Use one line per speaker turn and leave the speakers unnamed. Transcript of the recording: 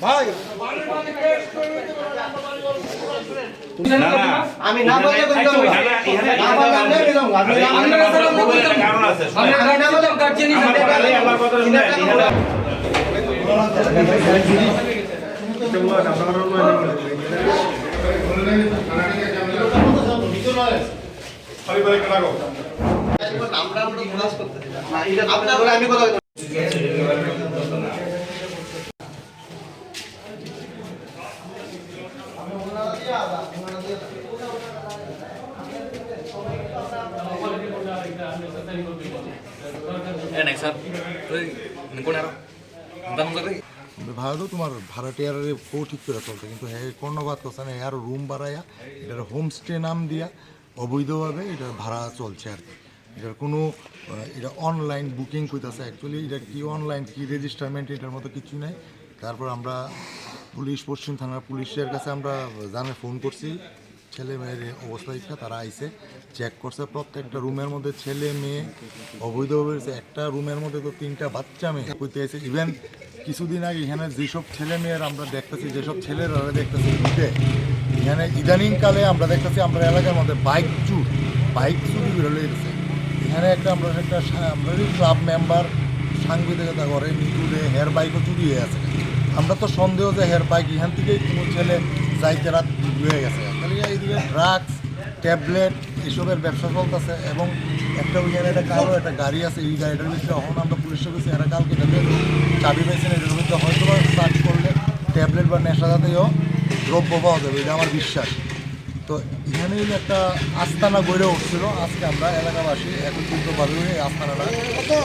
ভাই।
না, না,
আমি না বললে বলতাম না।
না, না, এখানে-
না বললে আমি নিলাম আমি
আরে,
আমি
এখানে
না বললে
আমার
বলতাম
একটা
না।
কারণ আছে,
আমি না বললে
গার্জিয়ান হিসেবে
আমার কথা শুনেন,
আমরা আমরা ক্লাস করতে আপনার আমি কথা বলতে-
নেক্সট স্যার। কোন আর? দাম করে
ভাড়া তো তোমার ভাড়াটিয়ারে বউ ঠিক করে চলতে কিন্তু হ্যাঁ কর্ণবাদ করছে না আর রুম বাড়াইয়া এটার হোমস্টে নাম দিয়া অবৈধভাবে এটার ভাড়া চলছে আর কি এটার কোনো এটা অনলাইন বুকিং করতেছে অ্যাকচুয়ালি এটা কি অনলাইন কি রেজিস্টারমেন্ট এটার মতো কিছু নাই। তারপর আমরা পুলিশ, পশ্চিম থানার পুলিশের কাছে আমরা জানে ফোন করছি। ছেলে মেয়ের অবস্থা দেখা তারা আইসে চেক করছে। প্রত্যেকটা রুমের মধ্যে ছেলে মেয়ে অবৈধভাবে। একটা রুমের মধ্যে তো তিনটা বাচ্চা মেয়ে করতে আছে। ইভেন কিছুদিন আগে এখানে যেসব ছেলে মেয়ের আমরা দেখতেছি, যেসব ছেলেরা দেখতেছি ঢুকে এখানে ইদানিং কালে আমরা দেখতেছি আমরা এলাকার মধ্যে বাইক চুর, বাইক চুরি বেরোলে গেছে। এখানে একটা আমরা একটা আমরা ক্লাব মেম্বার সাংবাদিকতা করে নিচুড়ে হেয়ার বাইকও চুরি হয়ে আছে। আমরা তো সন্দেহ যে হেয়ার বাইক এখান থেকেই কোনো ছেলে যাইতে রাত হয়ে গেছে। তাহলে এইদিকে ড্রাগস ট্যাবলেট এসবের ব্যবসা চলতেছে এবং একটা ওইখানে একটা কারও একটা গাড়ি আছে এই গাড়িটার ভিতরে এখন আমরা পুলিশের কাছে এরা কালকে তাদের চাবি পাইছেন এটার ভিতরে হয়তো সার্চ করলে ট্যাবলেট বা নেশা জাতীয় দ্রব্য পাওয়া যাবে এটা আমার বিশ্বাস। তো এখানেই একটা আস্তানা গড়ে উঠছিল। আজকে আমরা এলাকাবাসী একত্রিতভাবে এই আস্তানাটা হাতে